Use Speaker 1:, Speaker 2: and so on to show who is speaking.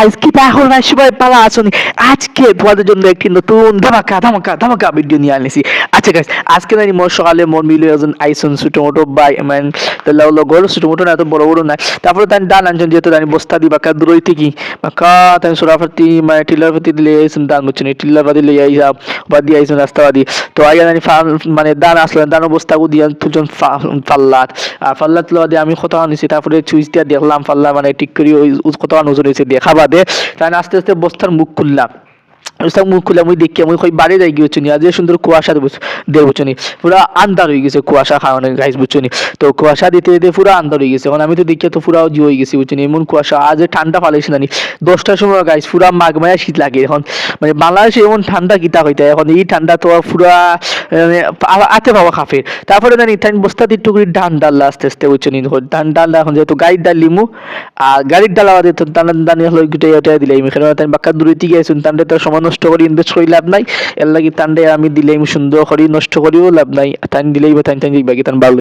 Speaker 1: আজকে তাহল না সবাই পালা আসুনি আজকে তোমাদের জন্য একটি নতুন ধামাকা ধামাকা ধামাকা ভিডিও নিয়ে আনিছি। আচ্ছা গাইস আজকে জানি মোর সকালে মোর মিলে একজন আইসন ছোট মোটো বাই মান তাহলে হলো গরু ছোট মোটো না, এত বড় বড় না তারপরে তাই দান আনছেন, যেহেতু জানি বস্তা দি বাকা দূরই থেকে। বাকা তাই সোরাফাতি মানে টিলার ফাতি দিলে আইসন দান বুঝছেন টিলার ফাতি লিয়ে আইসা, বা দিয়ে আইসন রাস্তাবাদি তো আইয়া জানি মানে দান আসলেন দান বস্তা দিয়া তুলছেন ফাল্লাত। আর ফাল্লাত লওয়া দিয়ে আমি কত আনিছি, তারপরে চুইস দিয়া দেখলাম, ফাল্লা মানে ঠিক করে ওই কত ওজন হয়েছে দেখা বাদে তাই আস্তে আস্তে বস্তার মুখ খুললাম। বস্তার মুখ খুলে আমি দেখি আমি কই বাড়ি যাই গিয়েছি আজ সুন্দর কুয়াশা দেব বুঝছি পুরা আন্দার হয়ে গেছে কুয়াশা খাওয়ানো গাইস বুঝছি তো কুয়াশা দিতে দিতে পুরা আন্দার হয়ে গেছে। এখন আমি তো দেখি তো পুরা জি হয়ে গেছি বুঝছি এমন কুয়াশা, আজ ঠান্ডা ফালাইছি জানি। দশটার সময় গাইস পুরা মাঘ মায়া শীত লাগে এখন। মানে বাংলাদেশে এমন ঠান্ডা কিতা হইতে, এখন এই ঠান্ডা তো পুরা মানে আতে পাওয়া খাফে তারপরে জানি, তাই বস্তা দিয়ে টুকরি ধান ডাল্লা আস্তে আস্তে বুঝছি ধান ডাল্লা এখন যেহেতু গাড়ির ডাল লিমু, আর গাড়ির ডাল দিত টান টান হলো গুটাই দিলাই এখানে বাক্কা দূরে গেছেন তান্ডে তো সময় নষ্ট করি, ইনভেস্ট করি, লাভ নাই। এর লাগি তান্ডে আমি দিলাই সুন্দর করি, নষ্ট করিও লাভ নাই। তান দিলেই বা তান তান যাইবা বাকি তান ভালো